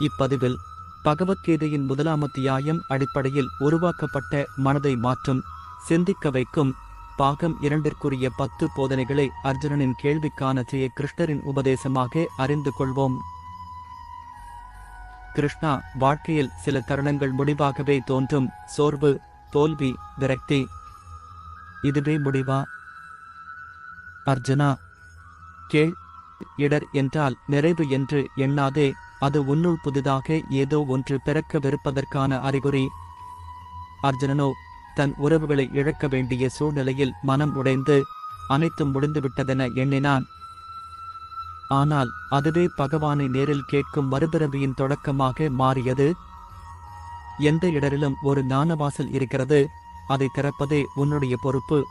இப்பதிவில் பகவத்கீதையின் முதலாம் அத்தியாயம் அடிப்படையில் உருவாக்கப்பட்ட மனதை மாற்றும் சிந்திக்க வைக்கும் பாகம் இரண்டிற்குரிய பத்து போதனைகளை அர்ஜுனனின் கேள்விக்கான ஜெய கிருஷ்ணரின் உபதேசமாக அறிந்து கொள்வோம். கிருஷ்ணா வாழ்க்கையில் சில தருணங்கள் முடிவாகவே தோன்றும். சோர்வு தோல்வி விரக்தி. இதுவே முடிவா? அர்ஜுனா கேள் இடர் என்றால் நிறைவு என்று எண்ணாதே. அது உன்னுள் புதிதாக ஏதோ ஒன்று பிறக்கவிருப்பதற்கான அறிகுறி. அர்ஜுனனோ தன் உறவுகளை இழக்க வேண்டிய சூழ்நிலையில் மனம் உடைந்து அனைத்தும் முடிந்துவிட்டதென எண்ணினான். ஆனால் அதுவே பகவானை நேரில் கேட்கும் மறுபிறவியின் தொடக்கமாக மாறியது. எந்த இடரிலும் ஒரு ஞானவாசல் இருக்கிறது அதை திறப்பதே உன்னுடைய பொறுப்பு.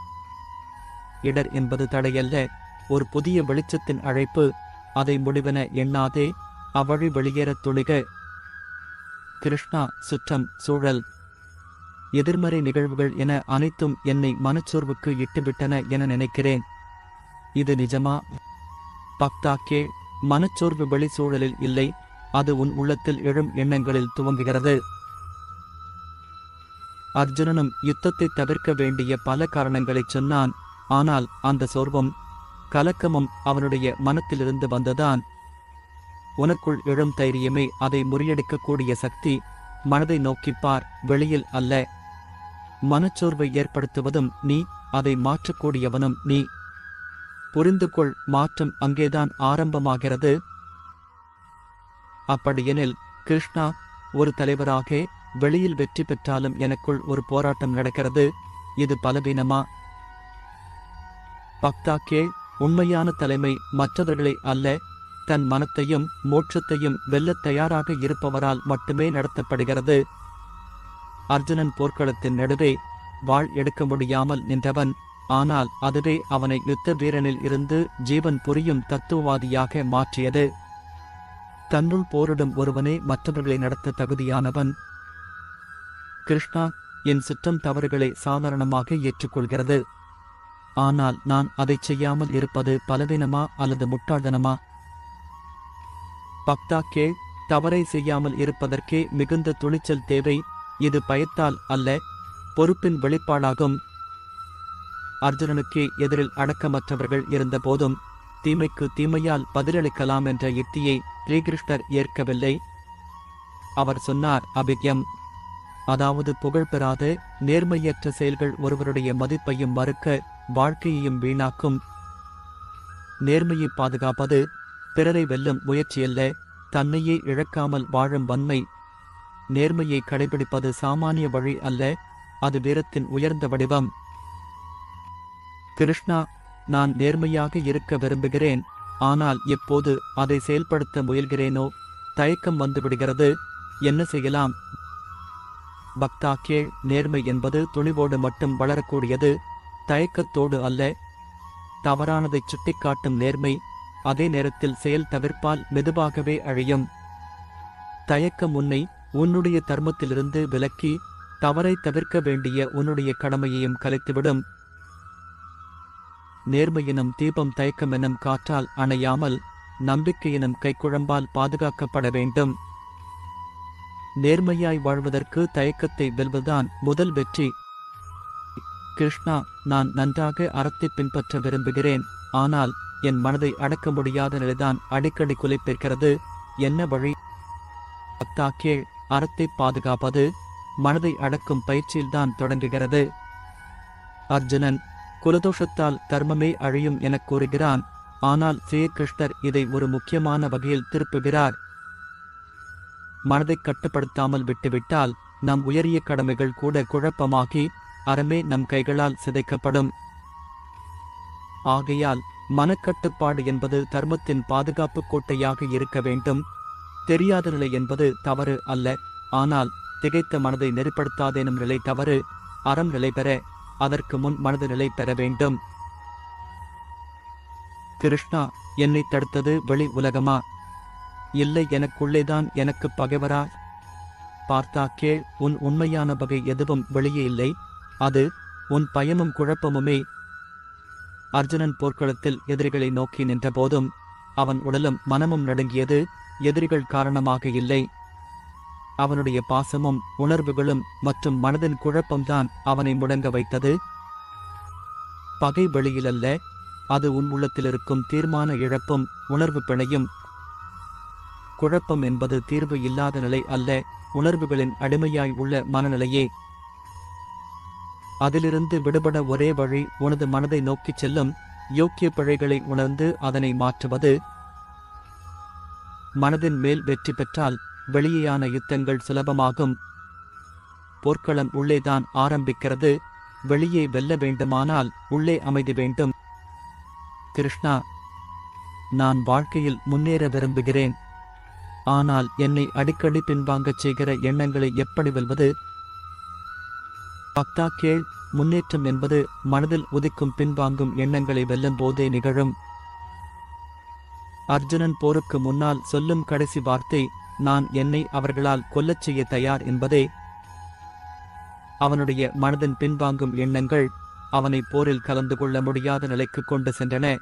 இடர் என்பது தடையல்ல ஒரு புதிய வெளிச்சத்தின் அழைப்பு அதை முடிவென எண்ணாதே. அவழி வெளியேறத் துளிக கிருஷ்ணா சுற்றம் சூழல். எதிர்மறை நிகழ்வுகள் என அனைத்தும் என்னை மனச்சோர்வுக்கு இட்டுவிட்டன என நினைக்கிறேன். இது நிஜமா? பக்தாக்கே மனச்சோர்வு மனச்சோர்வு வெளிச்சூழலில் இல்லை. அது உன் உள்ளத்தில் எழும் எண்ணங்களில் துவங்குகிறது. அர்ஜுனனும் யுத்தத்தை தவிர்க்க வேண்டிய பல காரணங்களைச் சொன்னான். ஆனால் அந்த சோர்வும் கலக்கமும் அவனுடைய மனத்திலிருந்து வந்ததான். உனக்குள் எழும் தைரியமே அதை முறியடிக்கக்கூடிய சக்தி மனதை நோக்கிப்பார் வெளியில் அல்ல. மனச்சோர்வை ஏற்படுத்துவதும் நீ அதை மாற்றக்கூடியவனும் நீ. புரிந்து கொள் மாற்றம் அங்கேதான் ஆரம்பமாகிறது. அப்படியெனில் கிருஷ்ணா ஒரு தலைவராக வெளியில் வெற்றி பெற்றாலும் எனக்குள் ஒரு போராட்டம் நடக்கிறது. இது பலவீனமா? பக்தாக்கே உண்மையான தலைமை மற்றவர்களை அல்ல. தன் மனத்தையும் மோட்சத்தையும் வெல்ல தயாராக இருப்பவரால் மட்டுமே நடத்தப்படுகிறது. அர்ஜுனன் போர்க்களத்தின் நடுவே வாழ் எடுக்க முடியாமல் நின்றவன் ஆனால் அதுவே அவனை யுத்த வீரனில் இருந்து ஜீவன் புரியும் தத்துவவாதியாக மாற்றியது. தன்னுள் போரிடும் ஒருவனே மற்றவர்களை நடத்த தகுதியானவன். கிருஷ்ணா என் சுற்றம் தவறுகளை சாதாரணமாக ஏற்றுக்கொள்கிறது. ஆனால் நான் அதைச் செய்யாமல் இருப்பது பலவீனமா அல்லது முட்டாள்தனமா? பக்தா கேள் தவறை செய்யாமல் இருப்பதற்கே மிகுந்த துணிச்சல் தேவை இது பயத்தால் அல்ல பொறுப்பின் வெளிப்பாடாகும். அர்ஜுனனுக்கு எதிரில் அடக்கமற்றவர்கள் இருந்தபோதும் தீமைக்கு தீமையால் பதிலளிக்கலாம் என்ற யுக்தியை ஸ்ரீகிருஷ்ணர் ஏற்கவில்லை. அவர் சொன்னார் அபிக்யம் அதாவது புகழ் பெறாத நேர்மையற்ற செயல்கள் ஒருவருடைய மதிப்பையும் மறுக்க வாழ்க்கையையும் வீணாக்கும். நேர்மையை பாதுகாப்பது பிறரை வெல்லும் முயற்சியல்ல தன்னையே இழக்காமல் வாழும் வன்மை. நேர்மையை கடைபிடிப்பது சாமானிய வழி அல்ல அது வீரத்தின் உயர்ந்த வடிவம். கிருஷ்ணா நான் நேர்மையாக இருக்க விரும்புகிறேன் ஆனால் எப்போது அதை செயல்படுத்த முயல்கிறேனோ தயக்கம் வந்துவிடுகிறது என்ன செய்யலாம்? பக்தா கேள் நேர்மை என்பது துணிவோடு மட்டும் வளரக்கூடியது தயக்கத்தோடு அல்ல. தவறானதைச் சுட்டிக்காட்டும் நேர்மை அதே நேரத்தில் செயல் தவிர்ப்பால் மெதுவாகவே அழியும். தயக்கம் உன்னை உன்னுடைய தர்மத்திலிருந்து விலக்கி தவறை தவிர்க்க வேண்டிய உன்னுடைய கடமையையும் கலைத்துவிடும். நேர்மையினும் தீபம் தயக்கமெனும் காற்றால் அணையாமல் நம்பிக்கையினும் கைக்குழம்பால் பாதுகாக்கப்பட வேண்டும். நேர்மையாய் வாழ்வதற்கு தயக்கத்தை வெல்வதுதான் முதல் வெற்றி. கிருஷ்ணா நான் நன்றாக அறத்தை பின்பற்ற விரும்புகிறேன். ஆனால் என் மனதை அடக்க முடியாத நிலைதான் அடிக்கடி குலைப்பிருக்கிறது. என்ன வழி? அத்தா கீழ் அறத்தை பாதுகாப்பது மனதை அடக்கும் பயிற்சியில்தான் தொடங்குகிறது. அர்ஜுனன் குலதோஷத்தால் தர்மமே அழியும் என கூறுகிறான். ஆனால் ஸ்ரீகிருஷ்ணர் இதை ஒரு முக்கியமான வகையில் திருப்புகிறார். மனதை கட்டுப்படுத்தாமல் விட்டுவிட்டால் நம் உயரிய கடமைகள் கூட குழப்பமாகி அறமே நம் கைகளால் சிதைக்கப்படும். ஆகையால் மனக்கட்டுப்பாடு என்பது தர்மத்தின் பாதுகாப்பு கோட்டையாக இருக்க வேண்டும். தெரியாத நிலை என்பது தவறு அல்ல. ஆனால் திகைத்த மனதை நெறிப்படுத்தாதேனும் நிலை தவறு. அறம் நிலை பெற அதற்கு முன் மனது நிலை பெற வேண்டும். கிருஷ்ணா என்னை தடுத்தது வெளி உலகமா? இல்லை எனக்குள்ளேதான் எனக்கு பகைவரா? பார்த்தா கேள் உன் உண்மையான வகை எதுவும் வெளியே இல்லை. அது உன் பயமும் குழப்பமுமே அர்ஜுனன் போர்க்களத்தில் எதிரிகளை நோக்கி நின்றபோதும் அவன் உடலும் மனமும் நடுங்கியது. எதிரிகள் காரணமாக இல்லை. அவனுடைய பாசமும் உணர்வுகளும் மற்றும் மனதின் குழப்பம்தான் அவனை முடங்க வைத்தது. பகை வெளியிலல்ல. அது உன் உள்ளத்தில் இருக்கும் தீர்மான இழப்பும் உணர்வு பிணையும். குழப்பம் என்பது தீர்வு இல்லாத நிலை அல்ல. உணர்வுகளின் அடிமையாய் உள்ள மனநிலையே. அதிலிருந்து விடுபட ஒரே வழி உனது மனதை நோக்கிச் செல்லும் யோக்கிய பிழைகளை உணர்ந்து அதனை மாற்றுவது. மனதின் மேல் வெற்றி பெற்றால் வெளியேயான யுத்தங்கள் சுலபமாகும். போர்க்களம் உள்ளேதான் ஆரம்பிக்கிறது. வெளியே வெல்ல வேண்டுமானால் உள்ளே அமைதி வேண்டும். கிருஷ்ணா நான் வாழ்க்கையில் முன்னேற விரும்புகிறேன். ஆனால் என்னை அடிக்கடி பின்வாங்கச் செய்கிற எண்ணங்களை எப்படி வெல்வது? பக்தா கேள் முன்னேற்றம் என்பது மனதில் உதிக்கும் பின்வாங்கும் எண்ணங்களை வெல்லும் போதே நிகழும். அர்ஜுனன் போருக்கு முன்னால் சொல்லும் கடைசி வார்த்தை நான் என்னை அவர்களால் கொல்லச் செய்ய தயார் என்பதே. அவனுடைய மனதின் பின்வாங்கும் எண்ணங்கள் அவனை போரில் கலந்து கொள்ள முடியாத நிலைக்கு கொண்டு சென்றன.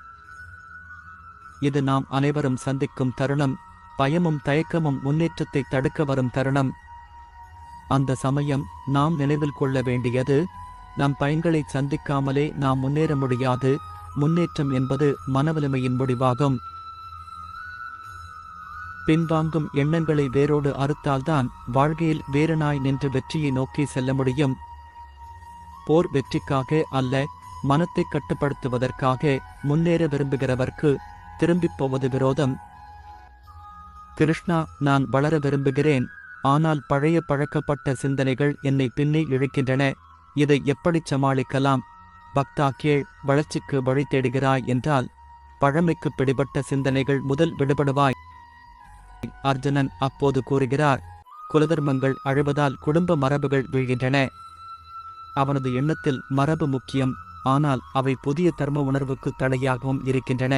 இது நாம் அனைவரும் சந்திக்கும் தருணம் பயமும் தயக்கமும் முன்னேற்றத்தை தடுக்க வரும் தருணம். அந்த சமயம் நாம் நினைவில் கொள்ள வேண்டியது நம் பயன்களை சந்திக்காமலே நாம் முன்னேற முடியாது. முன்னேற்றம் என்பது மனவலிமையின் முடிவாகும். பின்வாங்கும் எண்ணங்களை வேரோடு அறுத்தால்தான் வாழ்க்கையில் வேறனாய் நின்று வெற்றியை நோக்கி செல்ல முடியும். போர் வெற்றிக்காக அல்ல மனத்தை கட்டுப்படுத்துவதற்காக முன்னேற விரும்புகிறவர்க்கு திரும்பிப் போவது விரோதம். கிருஷ்ணா நான் வளர விரும்புகிறேன். ஆனால் பழைய பழக்கப்பட்ட சிந்தனைகள் என்னை பின்னே இழுக்கின்றன. இதை எப்படி சமாளிக்கலாம்? பக்தா கீழ் வளர்ச்சிக்கு வழி தேடுகிறாய் என்றால் பழமைக்கு பிடிபட்ட சிந்தனைகள் முதல் விடுபடுவாய். அர்ஜுனன் அப்போது கூறுகிறார் குலதர்மங்கள் அழுவதால் குடும்ப மரபுகள் வீழ்கின்றன. அவனது எண்ணத்தில் மரபு முக்கியம் ஆனால் அவை புதிய தர்ம உணர்வுக்கு தடையாகவும் இருக்கின்றன.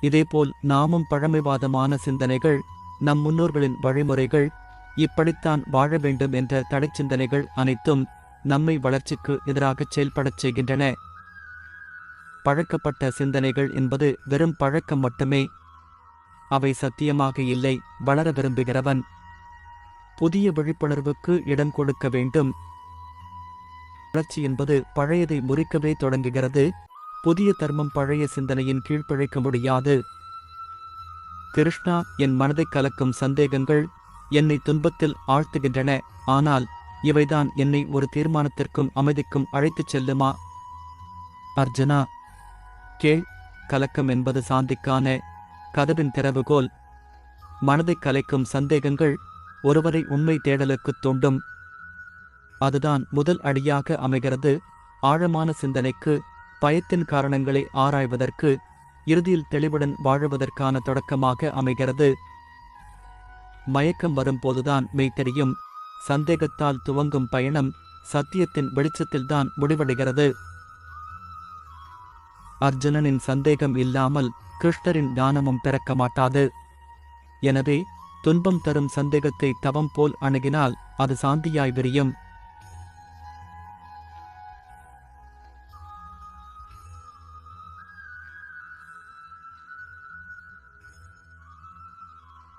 இதேபோல் நாமும் பழமைவாதமான சிந்தனைகள் நம் முன்னோர்களின் வழிமுறைகள் இப்படித்தான் வாழ வேண்டும் என்ற தடை சிந்தனைகள் அனைத்தும் நம்மை வளர்ச்சிக்கு எதிராகச் செயல்படச் செய்கின்றன. பழக்கப்பட்ட சிந்தனைகள் என்பது வெறும் பழக்கம் மட்டுமே. அவை சத்தியமாக இல்லை வளர விரும்புகிறவன். புதிய விழிப்புணர்வுக்கு இடம் கொடுக்க வேண்டும். வளர்ச்சி என்பது பழையதை முறிக்கவே தொடங்குகிறது. புதிய தர்மம் பழைய சிந்தனையின் கீழ்ப்பிழைக்க முடியாது. கிருஷ்ணா என் மனதைக் கலக்கும் சந்தேகங்கள் என்னை துன்பத்தில் ஆழ்த்துகின்றன. ஆனால் இவைதான் என்னை ஒரு தீர்மானத்திற்கும் அமைதிக்கும் அழைத்துச் செல்லுமா? அர்ஜுனா கேள் கலக்கம் என்பது சாந்திக்கான கதவின் திறவுகோல். மனதைக் கலைக்கும் சந்தேகங்கள் ஒருவரை உண்மை தேடலுக்குத் தூண்டும். அதுதான் முதல் அடியாக அமைகிறது. ஆழமான சிந்தனைக்கு பயத்தின் காரணங்களை ஆராய்வதற்கு இறுதியில் தெளிவுடன் வாழுவதற்கான தொடக்கமாக அமைகிறது. மயக்கம் வரும்போதுதான் மெய் தெரியும். சந்தேகத்தால் துவங்கும் பயணம் சத்தியத்தின் வெளிச்சத்தில்தான் முடிவடைகிறது. அர்ஜுனனின் சந்தேகம் இல்லாமல் கிருஷ்ணரின் ஞானமும் பிறக்க மாட்டாது. எனவே துன்பம் தரும் சந்தேகத்தை தவம் போல் அணுகினால் அது சாந்தியாய் விரியும்.